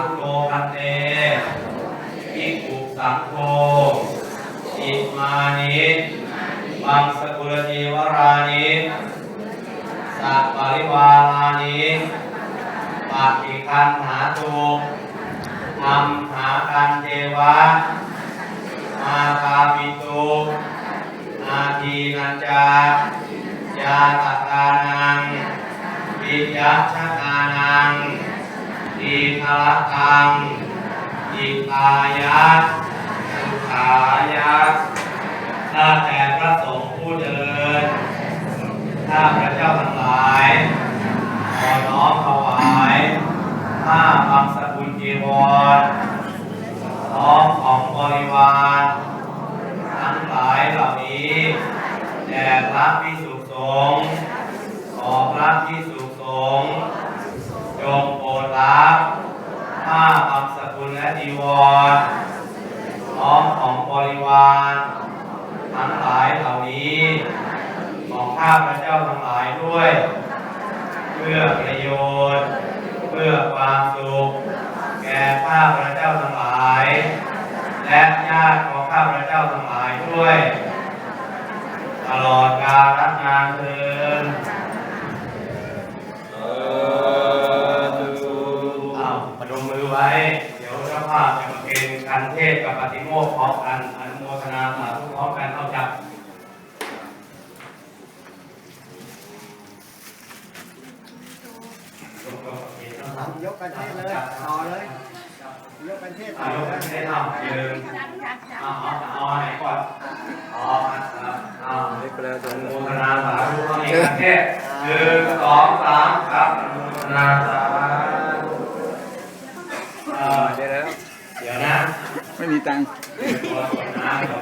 ธุโตพันเตภิกขุสังโฆอิมานิมังสกุลจีวรานิสัพปริวารานิปฏิคันหาตุอัมหากันเทวะอาคามิตุอาทีนันจายาตกานังวิยัชกานัง ทีฆรตังอิกายะสุขายะข้าแต่พระสงฆ์ผู้เจริญข้าพระเจ้าทั้งหลาย ขอน้อมถวายผ้าบางสกุลจีวรน้อมของบริวารทั้งหลายเหล่านี้แด่พระพิสุสงฆ์ขอพระพิสุสงฆ์ จงโปรดรับผ้าบางสกุลและจีวรพร้อมของบริวารทั้งหลายเหล่านี้ ของข้าพระเจ้าทั้งหลายด้วย เพื่อประโยชน์ เพื่อ ความสุข แก่ข้าพระเจ้าทั้งหลาย และญาติของข้าพระเจ้าทั้งหลายด้วย ตลอดกาลนานเทินอ้าวพนมมือไว้ เดี๋ยวเจ้าภาพจะมาเป็นการเทศกับปฏิโมกข์พร้อมกันอนุโมทนาสาธุพร้อมกันเข้าจับ ยกกันเทศเลยต่อเลยยกกันเทศต่อาอยุเลยไม่ได้ทำยืนเอาเอาเอไหนก่อนเอาครับเอาอนุโมทนาสาธุพร้อมกันเทศหนึ่งสองสามครับอนุโมทนาสาธุเออเดี๋ยวแล้วเดี๋ยวนะไม่มีตังค์ตัววยนะเดี๋ยว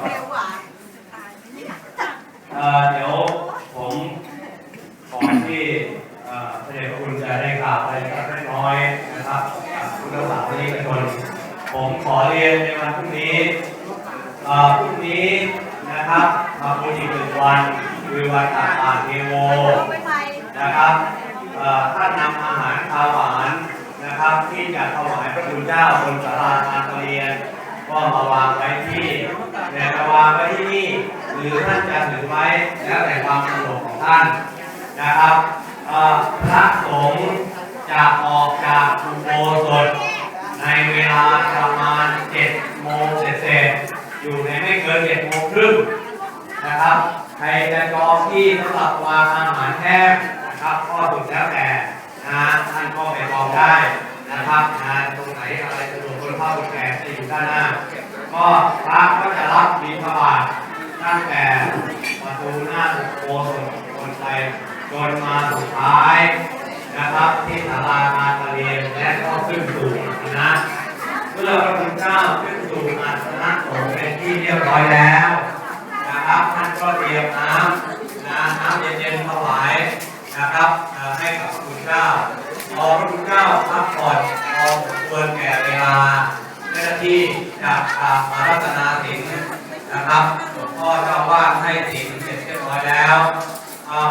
เอ่อยวผมก่อนที่ พระเดชพระคุณจะได้กล่าวไรสักเล็กน้อยนะครับกับผู้รับสารนิกชนผมขอเรียนในวันพรุ่งนี้พรุ่งนี้นะครับมาพูดอีกหนึ่งวันคือวันตักบาตรเทโวนะครับท่านนำอาหารคาวหวานนะครับ ที่จะถวายพระคุณเจ้าบนศาลาการเรียนก็มาวางไว้ที่แต่จะวางไว้ที่นี่หรือท่านจะถือไว้แล้วแต่ความสะดวกของท่านนะครับ พระสงฆ์จะออกจากอุโบสถในเวลาประมาณ7โมงเศษอยู่ในไม่เกิน7โมงครึ่งนะครับ ใครจะจองที่สำหรับวางอาหารแห้งนะครับก็สุดแล้วแต่นะท่านก็ไปจองได้นะครับนะตรงไหนอะไรสะดวกคนเข้าคนแก่จะอยู่ด้านหน้า ก็พระก็จะรับบิณฑบาตตั้งแต่ประตูหน้าโบสถคนไทย จนมาสุดท้ายนะครับที่ศาลาการประเรียนและก็ขึ้นสู่นะเมื่อพระคุณเจ้าขึ้นสู่อาสนะสงฆ์เป็นที่เรียบร้อยแล้วนะครับท่านก็เตรียมน้ำนะน้ำเย็นๆถวายนะครับให้กับพระคุณเจ้าพอพระคุณเจ้าพักผ่อนพอสมควรแก่เวลาเจ้าหน้าที่จะกราบมารัตนาสิงนะครับหลวงพ่อเจ้าว่าให้สิงเสร็จเรียบร้อยแล้ว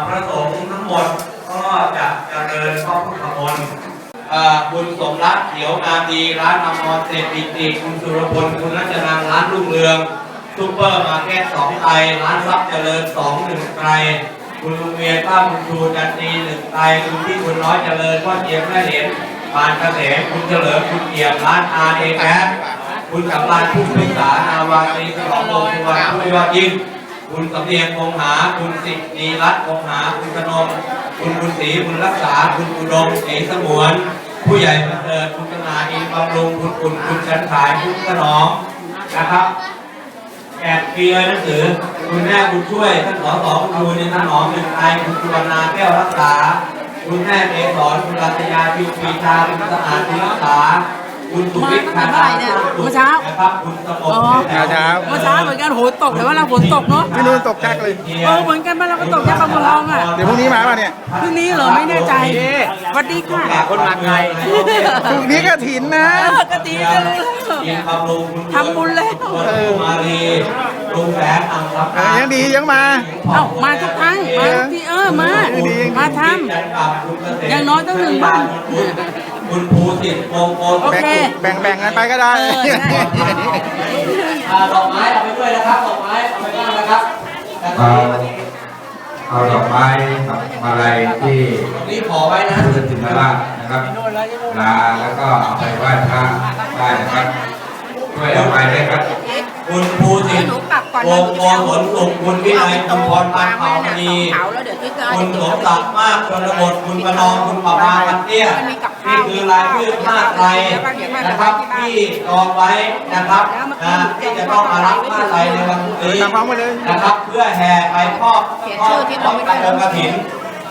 พระสงฆ์ทั้งหมดก็จะเจริญพระพุทธมนต์คุณสมรักเขียวนาดีร้านนำมอเศรษฐิติคุณสุรพลคุณรัชนันร้านรุ่งเรืองซูเปอร์มาร์เก็ตสองไตรร้านรัพย์เจริญสองหนึ่งไตรคุณลุงเวียนป้าคุณครูจันทีหนึ่งไตรคุณพี่คุณน้อยเจริญพ่อเจียมแม่เหรียญปานเกษมคุณเฉลิมคุณเกียรติร้านอาเอแคคุณกำลานผู้พิสารนาวาตรีฉลองวงศ์สุวรรณผู้ยอดยิ่ง คุณสำเนียงคงหา คุณสิทธีรัตน์คงหา คุณกนมคุณบุญศรีคุณรักษา คุณอุดมศรีสมวน ผู้ใหญ่ประเสริฐคุณกนาอินบำรุงคุณคุณคุณชันขายคุณขนอมนะครับแอบเปียหนังสือ คุณแม่บุญช่วยท่านสอสอคุณครูในท่านหนอมหนึ่งไทยคุณสุวรรณาแก้วรักษา คุณแม่เมสอนคุณรัตยาพิวปีชาคุณสะอาดคุณรักษา คุณสุวิทย์คานานะครับคุณสมบูรณ์เช้าเช้า เมื่อเช้าเหมือนกันโหตกแต่ว่าเราฝนตกเนาะพี่นุ่นตกจักเลย เออเหมือนกันบ้านเราก็ตกยาบางบัวทองอะเดี๋ยวพรุ่งนี้มาป่ะเนี่ยพรุ่งนี้เหรอไม่แน่ใจสวัสดีค่ะคนมาไกลพรุ่งนี้ก็ถินนะ เออกะตีจะรู้เกียรติบำรุงคุณทำบุญแล้วคุณมาลีลุงแหวนอังคับเออยังดียังมา เอ้ามาทุกครั้งมาทุกทีเออมามาทำ อย่างน้อยต้องหนึ่งบ้าน คุณภูสิทธิ์วงโกศโอเค แบ่งแบ่งกันไปก็ได้ เออใช่อ่าดอกไม้เอาไปด้วยนะครับดอกไม้เอาไปบ้างนะครับแต่ตอนเอานี้เอาดอกไม้กับมาลัยที่ตรงนี้ขอไว้นะ พุทธจินราชนะครับ ลาแล้วก็เอาไปไหว้พระได้นะครับช่วยเอาไปด้วยครับ คุณภูสิทธิ์วงโกศลสุขคุณวินัยคุณพรพันธ์เผ่ามณี เผาแล้วเดี๋ยวที่จะคุณสมศักดิ์มากชนบทคุณประนอมคุณประมาพันเตี้ย นี่คือรายชื่อผ้าไตรนะครับที่รองไว้นะครับนะที่จะต้องมารับผ้าไตรในวันพรุ่งนี้ทำพร้อมกันเลยนะครับ เพื่อแห่ไปครอบครอบพร้อมกับองค์กฐิน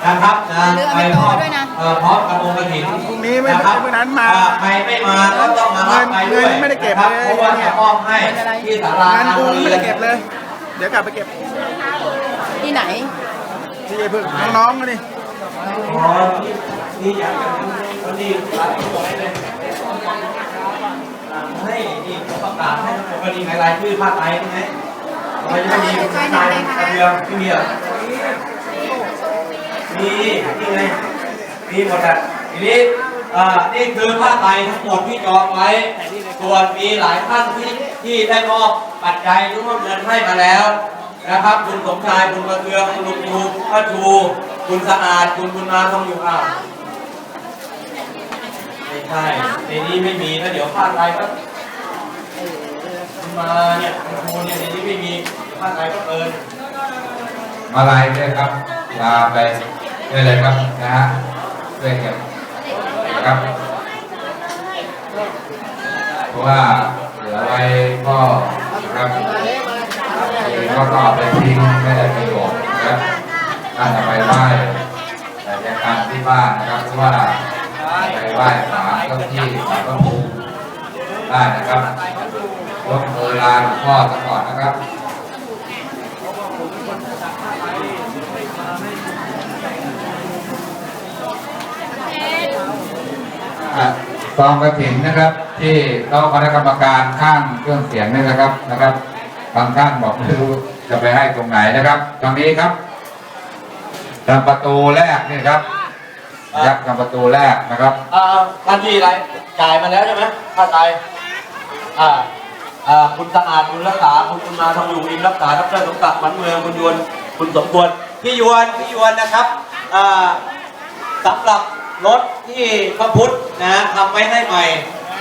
นะครับนะไปครอบเอ่อพร้อมกับองค์กฐินพรุ่งนี้ไม่นะครับพรุ่งนั้นมาอ่ใครไม่มาก็ต้องมารับไปด้วยเงินไม่ได้เก็บนะครับเลยเพราะว่าจะมอบให้ที่ศาลางานกูไม่ได้เก็บเลย เดี๋ยวกลับไปเก็บที่ไหนที่ไอ้พึ่งน้องๆก็นี่อ๋อนี่นี่อยากจะ วันนี้รับไว้เลยให้นี่เขาประกาศให้ปกติในรายชื่อภาคไทยใช่ไหมทำไมจะไม่มีภาคไทยกระเบียงไม่มีเหรอมีนี่ไงมีหมดอะทีนี้อ่านี่คือผ้าไตทั้งหมดที่จองไว้ ส่วนมีหลายท่านที่ที่ได้มอบปัจจัยหรือว่าเงินให้มาแล้วนะครับ คุณสมชายคุณประเทืองคุณลุงชูพระชู คุณสะอาด คุณบุญมาทองอยู่อ้า ไม่ใช่ในนี้ไม่มีแล้วเดี๋ยวผ้าไรก็มาเนี่ยคุณครูเนี่ยในนี้ไม่มีผ้าไรก็เกินมาลัยด้วยครับลาไปด้วยเลยครับนะฮะด้วยก็บนะครับเพราะว่าเหลือไว้ก็นะครับที่ก็ต้อไปทิ้งไม่ได้ประโยชน์นะครับน่าจะไปไหว้แต่จะการที่บ้านนะครับเพราะว่า ไปไหว้ศาเจ้าที่ศาลพระภูมิได้นะครับยกมือลาหลวงพ่อซะก่อนนะครับอะซองกระถิ่นนะครับ ที่โต๊ะคณะกรรมการข้างเครื่องเสียงนี่นะครับนะครับบางท่านบอกไม่รู้จะไปให้ตรงไหนนะครับ ตรงนี้ครับทางประตูแรกนี่ครับ ยักษ์ทางประตูแรกนะครับอ่าท่านที่อะไรจ่ายมาแล้วใช่ไหมค่าไตรอ่าอ่าคุณสะอาดคุณรักษาคุณคุณมาทองอยู่อินรักษาดรสมศักดิ์หมันเมืองคุณยวนคุณสมควรพี่ยวนพี่ยวนนะครับอ่าสำหรับรถที่พระพุทธนะทำไว้ให้ใหม่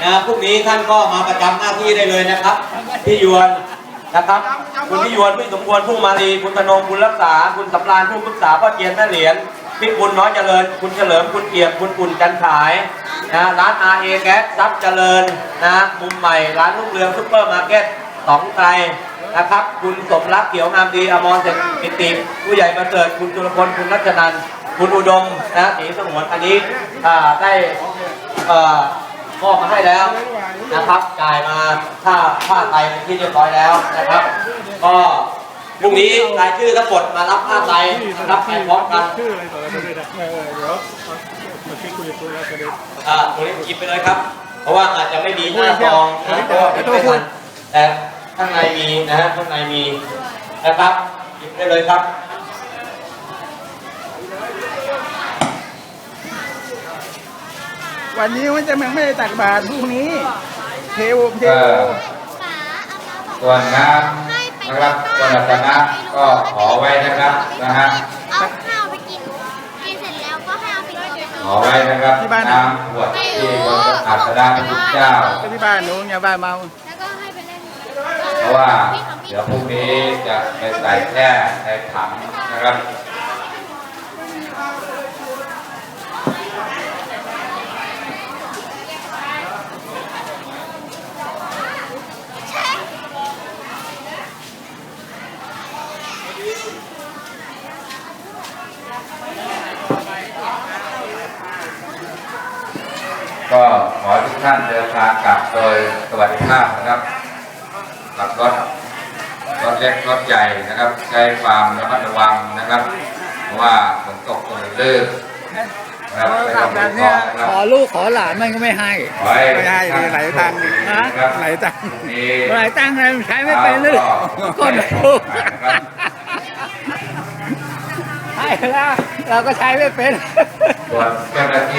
นะพรุ่งนี้ท่านก็มาประจำหน้าที่ได้เลยนะครับพี่ยวนนะครับคุณพี่ยวนพี่สมควรผู้มาลีคุณธนงคุณรักษา คุณสำราญผู้ปรึกษาพ่อเจียนแม่เหรียญ พี่คุณน้อยเจริญ คุณเฉลิม คุณเกียรติคุณอุ่นจันฉายนะร้านอาเอแก๊สซับเจริญนะมุมใหม่ ร้านลูกเรืองซุปเปอร์มาร์เก็ตสองไกลนะครับ คุณสมรักเขียวงามดี อมรเศรษฐกิติ ผู้ใหญ่ประเสริฐ คุณจุลพล คุณรัชนันท์คุณอุดมนะสีสงวนอันนี้อ่าได้เอ่อมอบมาให้แล้วนะครับ จ่ายมาค่าค่าไตเป็นที่เรียบร้อยแล้วนะครับ ก็ พรุ่งนี้รายชื่อทั้งหมดมารับค่าไตรับไปพร้อมกันชื่ออะไรต่ออะไรได้เออเดี๋ยวมาคิดคุยกับตัวแล้วกันเลยอ่าตัวนี้หยิบไปเลยครับ เพราะว่าอาจจะไม่มีหน้าซองนะเพราะว่าไม่ทันแต่ข้างในมีนะฮะข้างในมีนะครับหยิบได้เลยครับวันนี้มันจะยังไม่ได้ตักบาตรพรุ่งนี้ เทวเทวส่วนน้ำนะครับส่วนรัตนะก็ขอไว้นะครับนะฮะเอาข้าวไปกินกินเสร็จแล้วก็ให้เอาไปกินขอไว้นะครับน้ำขวดที่บนอัสดาพระพุทธเจ้าก็ที่บ้านหนูเนี่ยบ้านเมาแล้วก็ให้ไปเล่นเพราะว่าเดี๋ยวพรุ่งนี้จะไปใส่แช่ในถังนะครับ ก็ขอให้ทุกท่านเดินทางกลับโดยสวัสดิภาพนะครับขับรถรถเล็กรถใหญ่นะครับ ใช้ความระมัดระวังนะครับ เพราะว่าฝนตกฝนลื่นนะครับไม่ต้องเป็นห่วงนะครับขอลูกขอหลานมันก็ไม่ให้ขอให้ไม่ให้ดิไหลตังค์ดินะครับไหลตังค์มีหลายตังค์อะไรใช้ไม่เป็นเลยก็ไม่รู้นะครับให้แล้วเราก็ใช้ไม่เป็นส่วนเจ้าหน้าที่